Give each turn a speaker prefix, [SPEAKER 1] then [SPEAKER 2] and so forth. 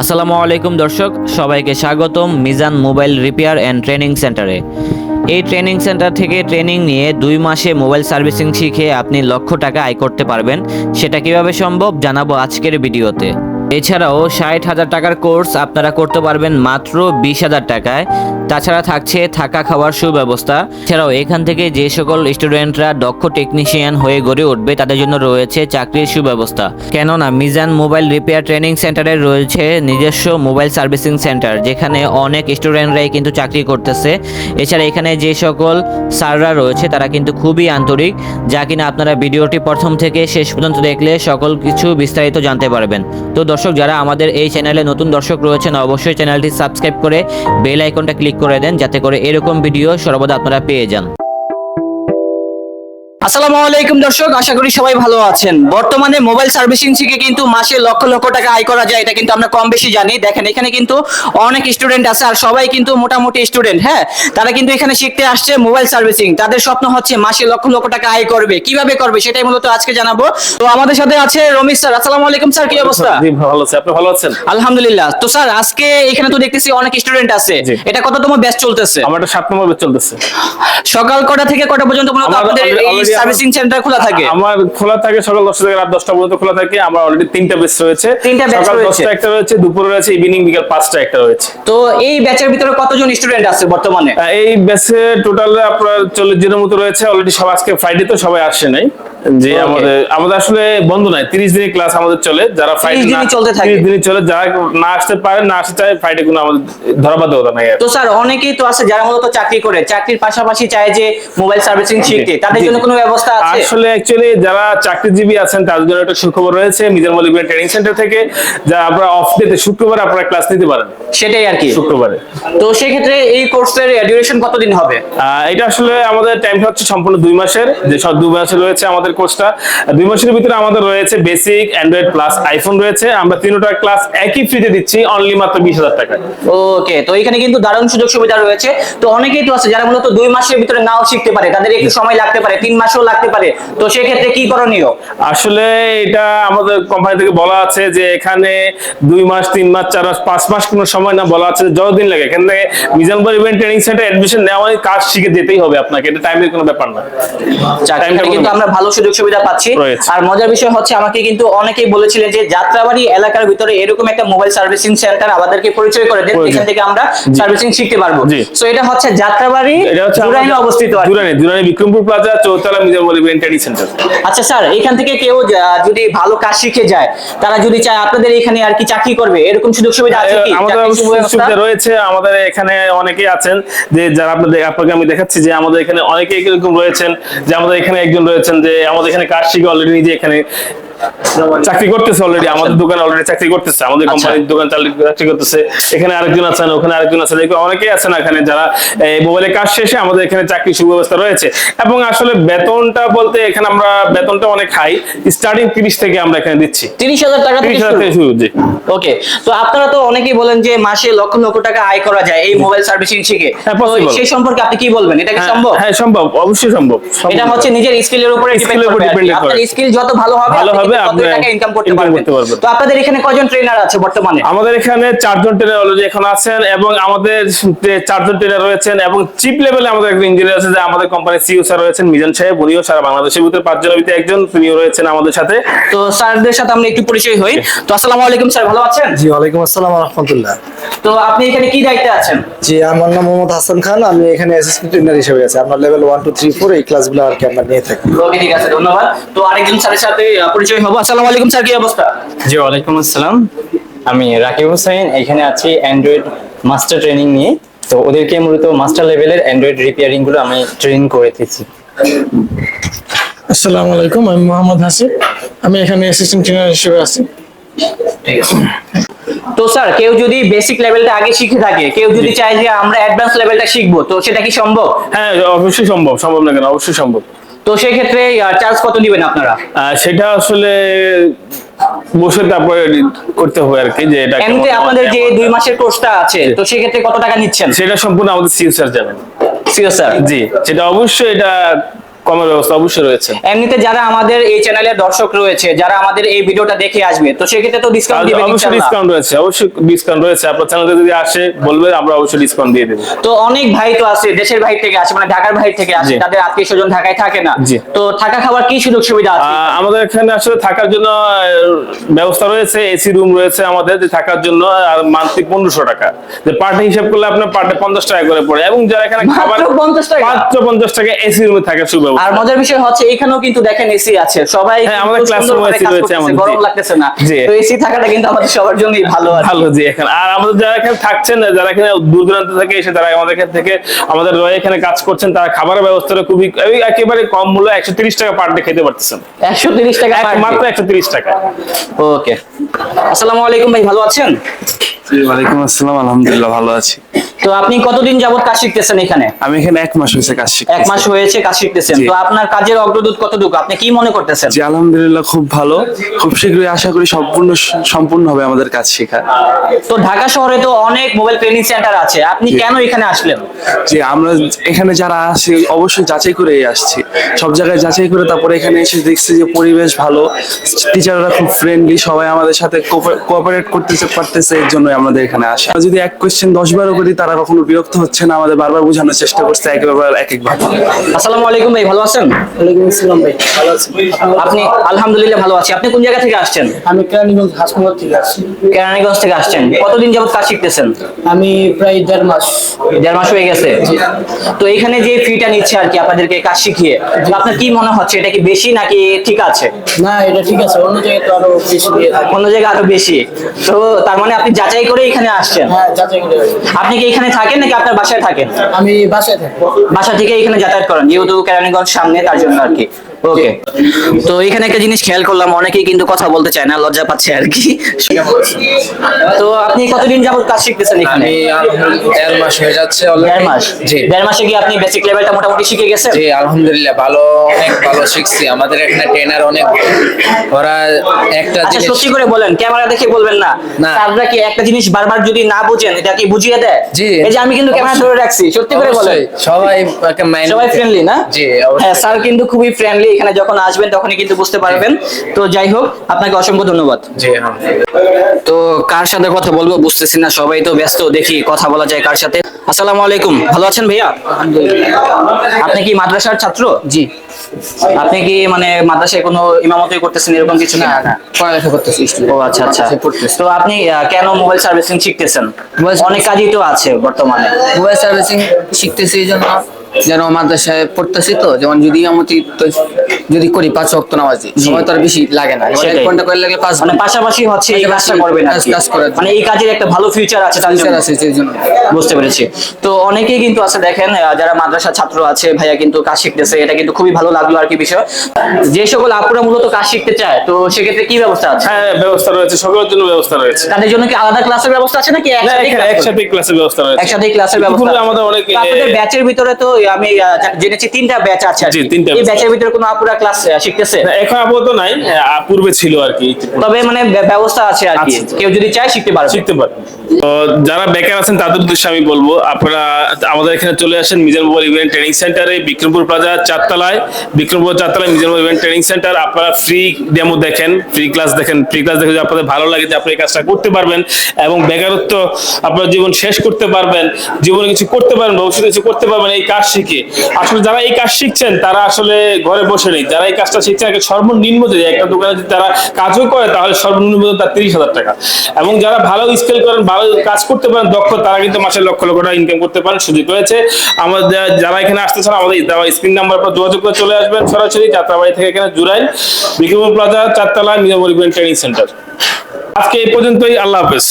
[SPEAKER 1] আসসালামু আলাইকুম দর্শক, সবাইকে স্বাগতম Mizan mobile repair and training সেন্টারে। এই ট্রেনিং সেন্টার থেকে ট্রেনিং নিয়ে দুই মাসে মোবাইল সার্ভিসিং শিখে আপনি লক্ষ টাকা আয় করতে পারবেন। সেটা কীভাবে সম্ভব জানাব আজকের ভিডিওতে। এছাড়াও ষাট হাজার টাকার কোর্স আপনারা করতে পারবেন মাত্র বিশ হাজার টাকায়। তাছাড়া থাকছে থাকা খাওয়ার সুব্যবস্থা। এছাড়াও এখান থেকে যে সকল স্টুডেন্টরা দক্ষ টেকনিশিয়ান হয়ে গড়ে উঠবে, তাদের জন্য রয়েছে চাকরির সুব্যবস্থা। কেননা মিজান মোবাইল রিপেয়ার ট্রেনিং সেন্টারে রয়েছে নিজস্ব মোবাইল সার্ভিসিং সেন্টার, যেখানে অনেক স্টুডেন্টরাই কিন্তু চাকরি করতেছে। এছাড়া এখানে যে সকল স্যাররা রয়েছে, তারা কিন্তু খুবই আন্তরিক, যা কিনা আপনারা ভিডিওটি প্রথম থেকে শেষ পর্যন্ত দেখলে সকল কিছু বিস্তারিত জানতে পারবেন। তো দর্শক, যারা আমাদের এই চ্যানেলে নতুন দর্শক রয়েছেন, অবশ্যই চ্যানেলটি সাবস্ক্রাইব করে বেল আইকনটা ক্লিক করে দেন যাতে করে এরকম ভিডিও সর্বদা আপনারা পেয়ে যান।
[SPEAKER 2] আসসালামু আলাইকুম দর্শক আশা করি সবাই ভালো আছেন। বর্তমানে মোবাইল সার্ভিসিং থেকে কিন্তু মাসে লক্ষ লক্ষ টাকা আয় করা যায় এটা কিন্তু আমরা কম বেশি জানি। দেখেন এখানে কিন্তু অনেক স্টুডেন্ট আছে আর সবাই কিন্তু মোটামুটি স্টুডেন্ট হ্যাঁ? তারা কিন্তু এখানে শিখতে আসছে মোবাইল সার্ভিসিং। তাদের স্বপ্ন হচ্ছে মাসে লক্ষ লক্ষ টাকা আয় করবে। কীভাবে করবে সেটাই মূলত আজকে জানাব। তো আমাদের সাথে আছে রমিশ স্যার। আসসালামু আলাইকুম স্যার কি অবস্থা?
[SPEAKER 3] ভালো আছে। আপনি ভালো আছেন?
[SPEAKER 2] আলহামদুলিল্লাহ। তো স্যার আজকে এখানে তো দেখতেছি অনেক স্টুডেন্ট আছে। এটা কততম ব্যাচ চলতেছে?
[SPEAKER 3] আমার সাত নম্বর ব্যাচ চলতেছে।
[SPEAKER 2] সকাল কটা থেকে কটা পর্যন্ত মূলত
[SPEAKER 3] আমার
[SPEAKER 2] সার্ভিসিং সেন্টার খোলা থাকে?
[SPEAKER 3] আমার খোলা থাকে সকাল দশটা থেকে রাত দশটা পর্যন্ত খোলা থাকে। আমার অলরেডি তিনটা ব্যাচ রয়েছে।
[SPEAKER 2] তিনটা
[SPEAKER 3] সকাল
[SPEAKER 2] রয়েছে।
[SPEAKER 3] দশটা একটা রয়েছে দুপুরে রয়েছে ইভিনিং বিকাল পাঁচটা একটা রয়েছে।
[SPEAKER 2] তো এই ব্যাচের ভিতরে কতজন স্টুডেন্ট আছে বর্তমানে?
[SPEAKER 3] এই ব্যাচে টোটাল আপনার চল্লিশ জনের মতো রয়েছে। অলরেডি সব আজকে ফ্রাইডে তো সবাই আসে নাই।
[SPEAKER 2] Okay.
[SPEAKER 3] আমাদের আমাদের আসলে বন্ধ নাই তিরিশ দিনের ক্লাস আমাদের চলে যারা ফ্রাইডে
[SPEAKER 2] দিনই চলতে থাকে।
[SPEAKER 3] তিরিশ দিনই চলে যারা না আসতে পারে না আসতে চায় ফ্রাইডে কোনো আমাদের নাই
[SPEAKER 2] তো স্যার অনেকেই তো আছে যারা মূলত চাকরি করে চাকরির পাশাপাশি চায় যে মোবাইল সার্ভিসিং শিখতে তাদের জন্য কোনো ব্যবস্থা আছে?
[SPEAKER 3] আসলে অ্যাকচুয়ালি যারা চাকরিজীবী আছেন তাদের জন্য একটা সুখবর রয়েছে মিজান ট্রেনিং সেন্টার থেকে যা আপনারা অফ ডেতে শুক্রবার আপনারা ক্লাস নিতে পারেন।
[SPEAKER 2] সেটাই আর কি।
[SPEAKER 3] শুক্রবারে।
[SPEAKER 2] তো সেক্ষেত্রে এই কোর্সের ডিউরেশন কতদিন হবে?
[SPEAKER 3] এটা আসলে আমাদের টাইমটা হচ্ছে সম্পূর্ণ দুই মাসের যে সব দুই মাসে রয়েছে আমাদের কোর্সটা। দুই মাসের ভিতরে আমাদের রয়েছে বেসিক অ্যান্ড্রয়েড প্লাস আইফোন রয়েছে। আমরা তিনটা ক্লাস একই ফ্রিতে দিচ্ছি অনলি মাত্র বিশ হাজার টাকা।
[SPEAKER 2] ওকে তো এখানে কিন্তু দারুণ সুযোগ সুবিধা রয়েছে। তো অনেকেই তো আছে যারা মূলত দুই মাসের ভিতরে নাও শিখতে পারে তাদের একটু সময় লাগতে পারে তিন মাসও লাগতে পারে। তো সেক্ষেত্রে কি করণীয়?
[SPEAKER 3] আসলে এটা আমাদের কোম্পানি থেকে বলা আছে যে এখানে দুই মাস তিন মাস চার মাস পাঁচ মাস কোনো সময় না বলা আছে যতদিন লাগে। এখান থেকে Mizanpur event training center admission নেওয়া কাজ শিখে যেতেই হবে আপনাকে এটা টাইমের কোনো ব্যাপার না।
[SPEAKER 2] যাক,
[SPEAKER 3] Time টা
[SPEAKER 2] কিন্তু
[SPEAKER 3] কোনো-
[SPEAKER 2] আমরা ভালো সুযোগ সুবিধা পাচ্ছি। আর মজার বিষয় হচ্ছে আমাকে কিন্তু অনেকেই বলেছিলেন যে যাত্রাবাড়ি এলাকার ভিতরে এরকম একটা মোবাইল সার্ভিসিং সেন্টার আমাদেরকে পরিচয় করে দেন এখান থেকে আমরা সার্ভিসিং শিখতে পারব। সো এটা হচ্ছে যাত্রাবাড়ি জুরাইনে অবস্থিত।
[SPEAKER 3] দুরানি দুরানি বিক্রমপুর প্লাজা চৌতলা মিজানপুর ইভেন্ট ট্রেনিং সেন্টার
[SPEAKER 2] আচ্ছা স্যার এখান থেকে কেউ যদি ভালো কাজ শিখে যায় তারা যদি চায় আপনাদের এখানে আর কি চাকরি করবে এরকম সুযোগ সুবিধা আছে কি?
[SPEAKER 3] আমাদের? সুবিধা রয়েছে। আমাদের এখানে অনেকেই আছেন যে যারা আপনাদের আপনাকে আমি দেখাচ্ছি যে আমাদের এখানে অনেকেই এরকম রয়েছেন যে আমাদের এখানে একজন রয়েছেন যে আমাদের এখানে কাজ শিখে অলরেডি নিজে এখানে চাকরি করতেছে অলরেডি আমাদের দোকানে অলরেডি চাকরি করতেছে আমাদের
[SPEAKER 2] আচ্ছা।
[SPEAKER 3] কোম্পানির দোকান চাকরি করতেছে এখানে আরেকজন আছেন ওখানে আরেকজন আছেন অনেকেই আছেন এখানে যারা এই মোবাইলে কাজ শেষে আমাদের এখানে চাকরি সুব্যবস্থা রয়েছে। এবং আসলে বেতনটা বলতে এখানে আমরা বেতনটা অনেক হাই স্টার্টিং তিরিশ থেকে আমরা এখানে দিচ্ছি।
[SPEAKER 2] তিরিশ হাজার টাকা থেকে শুরু।
[SPEAKER 3] জি।
[SPEAKER 2] ওকে তো আপনারা তো অনেকেই বলেন যে মাসে লক্ষ লক্ষ টাকা আয় করা যায় এই মোবাইল সার্ভিসিং শিখে।
[SPEAKER 3] হ্যাঁ।
[SPEAKER 2] সেই সম্পর্কে আপনি কি বলবেন? এটা কি
[SPEAKER 3] হ্যাঁ,
[SPEAKER 2] সম্ভব?
[SPEAKER 3] হ্যাঁ সম্ভব অবশ্যই সম্ভব।
[SPEAKER 2] এটা হচ্ছে নিজের স্কিলের উপরে ডিপেন্ড করবে আপনার স্কিল যত ভালো হবে
[SPEAKER 3] ভালো
[SPEAKER 2] আপনি
[SPEAKER 3] হবে, আপনি
[SPEAKER 2] টাকা ইনকাম করতে পারবেন? তো আপনাদের এখানে কয়জন ট্রেনার আছে বর্তমানে?
[SPEAKER 3] আমাদের এখানে চারজন ট্রেনার অলরেডি এখন আছেন এবং আমাদের চারজন ট্রেনার রয়েছেন এবং চিপ লেভেলে আমাদের একজন ইঞ্জিনিয়ার আছে যে আমাদের কোম্পানির সিইও স্যার রয়েছেন মিজান সাহেব। উনিও সারা বাংলাদেশের ভিতরে পাঁচজনের ভিতরে একজন তিনিও রয়েছেন আমাদের সাথে।
[SPEAKER 2] তো স্যারদের সাথে আমরা একটু পরিচয় হই। তো আসসালামু আলাইকুম স্যার ভালো আছেন?
[SPEAKER 4] জি ওয়ালাইকুম আসসালাম রহমতুল্লাহ
[SPEAKER 2] তো আপনি এখানে কি দায়িত্বে আছেন?
[SPEAKER 4] জি আমার নাম মোহাম্মদ হাসান খান আমি এখানে অ্যাসিস্ট্যান্ট ট্রেনার হিসেবে আছি। আমরা level one two three four এই ক্লাসগুলো আর কি আমরা নিয়ে থাকি।
[SPEAKER 2] ওকে ঠিক আছে ধন্যবাদ। তো আরেকজন স্যারের সাথে আহ, হব আসসালামু আলাইকুম স্যার কি অবস্থা?
[SPEAKER 5] জি ওয়ালাইকুম আসসালাম। আমি রাকিব হোসেন এখানে আছি অ্যান্ড্রয়েড মাস্টার ট্রেনিং নিয়ে। তো ওদেরকে মূলত মাস্টার লেভেলের অ্যান্ড্রয়েড রিপেয়ারিংগুলো আমি ট্রেনিং করে দিচ্ছি।
[SPEAKER 6] আসসালামু আলাইকুম আমি মোহাম্মদ হাসিব। আমি এখানে অ্যাসিস্ট্যান্ট ট্রেনার হিসেবে আছি।
[SPEAKER 2] ঠিক আছে তো স্যার কেউ যদি বেসিক লেভেলটা আগে শিখে থাকে কেউ যদি চায় যে আমরা অ্যাডভান্স লেভেলটা শিখব তো সেটা কি সম্ভব?
[SPEAKER 3] হ্যাঁ অবশ্যই সম্ভব সম্ভব না কেন? অবশ্যই সম্ভব।
[SPEAKER 2] তো সেই ক্ষেত্রে চার্জ কত দিবেন আপনারা?
[SPEAKER 3] সেটা আসলে বসে তারপরে করতে হবে আর কি যে এটা
[SPEAKER 2] এমনিতে আপনাদের যে দুই মাসের কোর্সটা আছে তো সেই ক্ষেত্রে কত টাকা নিচ্ছেন?
[SPEAKER 3] সেটা সম্পূর্ণ আমাদের সিও স্যার যাবেন
[SPEAKER 2] সিও স্যার
[SPEAKER 3] জি সেটা অবশ্যই এটা কমের ব্যবস্থা অবশ্যই রয়েছে।
[SPEAKER 2] এমনিতে যারা আমাদের এই চ্যানেলের দর্শক রয়েছে যারা আমাদের এই ভিডিওটা দেখে আসবে তো সেক্ষেত্রে তো ডিসকাউন্ট দিবেন
[SPEAKER 3] অবশ্যই ডিসকাউন্ট রয়েছে অবশ্যই ডিসকাউন্ট রয়েছে। আপনার চ্যানেলে যদি আসে বলবে আমরা অবশ্যই ডিসকাউন্ট দিয়ে দেবো।
[SPEAKER 2] তো অনেক ভাই তো আছে দেশের ভাই থেকে আসে মানে ঢাকার ভাই থেকে আসে তাদের আত্মীয় স্বজন ঢাকায় থাকে না। তো থাকা খাবার কি সুযোগ সুবিধা আছে?
[SPEAKER 3] আমাদের এখানে আসলে থাকার জন্য ব্যবস্থা রয়েছে এসি রুম রয়েছে আমাদের যে থাকার জন্য আর মান্থলি পনেরোশো টাকা। যে পার্টি হিসাব করলে আপনার পার্টে পঞ্চাশ টাকা করে পড়ে। এবং যারা এখানে খাবার
[SPEAKER 2] 50 টাকা?
[SPEAKER 3] মাত্র পঞ্চাশ টাকা এসি রুমে থাকার
[SPEAKER 2] আর মজার বিষয় হচ্ছে এখানেও কিন্তু দেখেন এসি আছে। সবাই
[SPEAKER 3] হ্যাঁ, আমাদের
[SPEAKER 2] সুন্দরভাবে
[SPEAKER 3] AC রয়েছে আমাদের,
[SPEAKER 2] গরম লাগতেছে না। তো এসি থাকাটা কিন্তু আমাদের সবার জন্যই ভালো আছে
[SPEAKER 3] ভালো জি এখানে। আর আমাদের যারা এখানে থাকছেন যারা এখানে দূর দূরান্ত থেকে এসে যারা আমাদের এখান থেকে আমাদের রয়ে এখানে কাজ করছেন তারা খাবারের ব্যবস্থাটা খুবই একেবারে কম মূল্য একশো তিরিশ টাকা পার ডে খেতে পারতেছেন।
[SPEAKER 2] একশো তিরিশ টাকা
[SPEAKER 3] এক- মাত্র একশো তিরিশ টাকা।
[SPEAKER 2] ওকে। আসসালামু আলাইকুম ভাই ভালো আছেন?
[SPEAKER 7] ওয়ালাইকুম আসসালাম আলহামদুলিল্লাহ ভালো আছি।
[SPEAKER 2] তো আপনি কতদিন যাবত কাজ শিখতেছেন এখানে?
[SPEAKER 7] আমি এখানে এক মাস হয়েছে কাজ
[SPEAKER 2] এক মাস হয়েছে কাজ শিখতেছেন। তো আপনার কাজের অগ্রদূত কতটুকু আপনি কি মনে করতেছেন
[SPEAKER 7] জি আলহামদুলিল্লাহ খুব ভালো খুব শীঘ্রই আশা করি সম্পূর্ণ সম্পূর্ণ হবে আমাদের কাজ শেখা
[SPEAKER 2] তো ঢাকা শহরে তো অনেক মোবাইল ট্রেনিং সেন্টার আছে আপনি কেন এখানে আসলেন
[SPEAKER 7] যে আমরা এখানে যারা আসি অবশ্যই যাচাই করে আসছি সব জায়গায় যাচাই করে তারপরে এখানে এসে দেখছি যে পরিবেশ ভালো টিচাররা খুব ফ্রেন্ডলি সবাই আমাদের সাথে কোঅপারেট করতেছে পারতেছে এর জন্যই আমাদের এখানে আসা যদি এক কোয়েশ্চেন দশ বারও করি তারা কখনো বিরক্ত হচ্ছে না আমাদের বারবার বোঝানোর চেষ্টা করছে একবার এক একবার
[SPEAKER 2] আসসালামু আলাইকুম ভাই ভালো আছেন?
[SPEAKER 6] ওয়ালাইকুম আসসালাম ভাই ভালো আছি।
[SPEAKER 2] আপনি আলহামদুলিল্লাহ ভালো আছি। আপনি কোন জায়গা থেকে আসছেন?
[SPEAKER 6] আমি কেরানীগঞ্জ হাসপাতাল থেকে আসছি।
[SPEAKER 2] কেরানীগঞ্জ থেকে আসছেন। কতদিন যাবত কাজ শিখতেছেন?
[SPEAKER 6] আমি প্রায় দেড় মাস।
[SPEAKER 2] দেড় মাস হয়ে গেছে। তো এখানে যে ফিটা নিচ্ছে আর কি আপনাদেরকে কাজ শিখিয়ে আপনার কি মনে হচ্ছে এটা কি বেশি নাকি ঠিক আছে?
[SPEAKER 6] না এটা ঠিক আছে। অন্য জায়গায় তো আরও বেশি
[SPEAKER 2] অন্য জায়গায় আরও বেশি। তো তার মানে আপনি যাচাই করে এখানে আসছেন?
[SPEAKER 6] হ্যাঁ যাচাই করে
[SPEAKER 2] আপনি কি এখানে থাকেন নাকি আপনার বাসায় থাকেন?
[SPEAKER 6] আমি বাসায় থাকি।
[SPEAKER 2] বাসা থেকে এখানে যাতায়াত করেন যেহেতু কেরানীগঞ্জ সামনে তার জন্য আর কি। ওকে তো এখানে একটা জিনিস খেয়াল করলাম অনেকেই কিন্তু কথা বলতে চায় না লজ্জা পাচ্ছে আর কি। তো আপনি কতদিন যাবত কাজ শিখতেছেন এখানে?
[SPEAKER 8] আমি দেড় মাস হয়ে যাচ্ছে।
[SPEAKER 2] দেড় মাস?
[SPEAKER 8] জি।
[SPEAKER 2] দেড় মাসে কি আপনি বেসিক লেভেলটা মোটামুটি শিখে গেছেন?
[SPEAKER 8] জি আলহামদুলিল্লাহ ভালো অনেক ভালো শিখছি। আমাদের এখানে ট্রেনার অনেক ওরা একটা
[SPEAKER 2] আচ্ছা
[SPEAKER 8] জিনিস
[SPEAKER 2] সত্যি করে বলেন ক্যামেরা দেখে বলবেন না। তারপরে কি একটা জিনিস বারবার যদি না বুঝেন এটা কি বুঝিয়ে দেয়?
[SPEAKER 8] জি।
[SPEAKER 2] এই যে আমি কিন্তু ক্যামেরা ধরে রাখছি সত্যি করে বলেন।
[SPEAKER 8] সবাই
[SPEAKER 2] সবাই ফ্রেন্ডলি না?
[SPEAKER 8] জি
[SPEAKER 2] হ্যাঁ স্যার কিন্তু খুবই ফ্রেন্ডলি এখানে যখন আসবেন তখনই কিন্তু বুঝতে পারবেন। তো যাই হোক আপনাকে অসংখ্য ধন্যবাদ। তো কার সাথে কথা বলব বুঝতেছি না সবাই তো ব্যস্ত দেখি কথা বলা যায় কার সাথে। আসসালামু আলাইকুম ভালো আছেন ভাইয়া? আপনি কি মাদ্রাসার ছাত্র? জি। আপনি কি মানে মাদ্রাসায় কোনো ইমামতই করতেছেন এরকম কিছু না? না
[SPEAKER 8] পড়ালেখা করতেছি
[SPEAKER 2] ও আচ্ছা আচ্ছা। তো আপনি কেন মোবাইল সার্ভিসিং শিখতেছেন? অনেক কাজই তো আছে বর্তমানে।
[SPEAKER 9] মোবাইল সার্ভিসিং শিখতেছি এই জন্য। যেন মাদ্রাসায় পড়তেছি তো যেমন যদি আমতি তো যদি করি পাঁচ অক্ত নামাজি সময় তো আর বেশি লাগে না। এক ঘণ্টা করে লাগলে পাঁচ
[SPEAKER 2] মানে পাশাপাশি হচ্ছে এই কাজটা করবেন
[SPEAKER 9] কাজ- করার
[SPEAKER 2] মানে এই কাজের একটা ভালো ফিউচার আছে
[SPEAKER 9] ফিউচার আছে সেই জন্য।
[SPEAKER 2] বুঝতে পেরেছি। তো অনেকেই কিন্তু আছে দেখেন যারা মাদ্রাসা ছাত্র আছে ভাইয়া কিন্তু কাজ শিখতেছে এটা কিন্তু খুবই ভালো লাগল আর কি বিষয়। যে সকল আপুরা মূলত কাজ শিখতে চায় তো সেক্ষেত্রে কি ব্যবস্থা আছে?
[SPEAKER 3] হ্যাঁ ব্যবস্থা রয়েছে সকলের জন্য ব্যবস্থা রয়েছে।
[SPEAKER 2] তাদের জন্য কি আলাদা ক্লাসের ব্যবস্থা আছে নাকি?
[SPEAKER 3] একসাথে ক্লাসের ব্যবস্থা রয়েছে।
[SPEAKER 2] একসাথে ক্লাসের ব্যবস্থা।
[SPEAKER 3] আমাদের অনেক
[SPEAKER 2] আপনাদের ব্যাচের ভিতরে তো আমি জেনেছি তিনটা ব্যাচ আছে
[SPEAKER 3] জি, তিনটা
[SPEAKER 2] এই ব্যাচের ভিতরে কোনো আপুরা ক্লাস শিখতেছে?
[SPEAKER 3] এখন আপাতত নাই পূর্বে ছিল আর কি।
[SPEAKER 2] তবে মানে ব্যবস্থা আছে আর কি। কেউ যদি চায় শিখতে পারবে।
[SPEAKER 3] শিখতে পারে তো যারা বেকার আছেন তাদের উদ্দেশ্যে আমি বলব আপনারা আমাদের এখানে চলে আসেন মিজান মোবাইল ইভেন্ট ট্রেনিং সেন্টারে বিক্রমপুর প্লাজা চারতলায়। Bikrampur চারতলায় Mizan mobile event training center আপনারা ফ্রি ডেমো দেখেন ফ্রি ক্লাস দেখেন। ফ্রি ক্লাস দেখে যদি আপনাদের ভালো লাগে যে আপনি এই কাজটা করতে পারবেন এবং বেকারত্ব আপনার জীবন শেষ করতে পারবেন জীবনে কিছু করতে পারবেন ভবিষ্যতে কিছু করতে পারবেন এই কাজ শিখে। আসলে যারা এই কাজ শিখছেন, তারা আসলে ঘরে বসে নেই। যারা এই কাজটা শিখছেন সর্বনিম্ন যদি একটা দোকানে যদি তারা কাজও করে, তাহলে সর্বনিম্ন তার তিরিশ হাজার টাকা। এবং যারা ভালো স্কিল করেন, ভালো কাজ করতে পারেন, দক্ষ, তারা কিন্তু মাসে লক্ষ লক্ষ টাকা ইনকাম করতে পারেন, সুযোগ রয়েছে। আমাদের যারা এখানে আসতে আসতেছেন আমাদের স্ক্রিন নাম্বার পর যোগাযোগ করে চলে আসবেন সরাসরি যাত্রাবাড়ি থেকে এখানে জুরাইন বিক্রমপুর প্লাজা, চারতলা ইভেন্ট ট্রেনিং সেন্টার আজকে এই পর্যন্তই, আল্লাহ হাফেজ।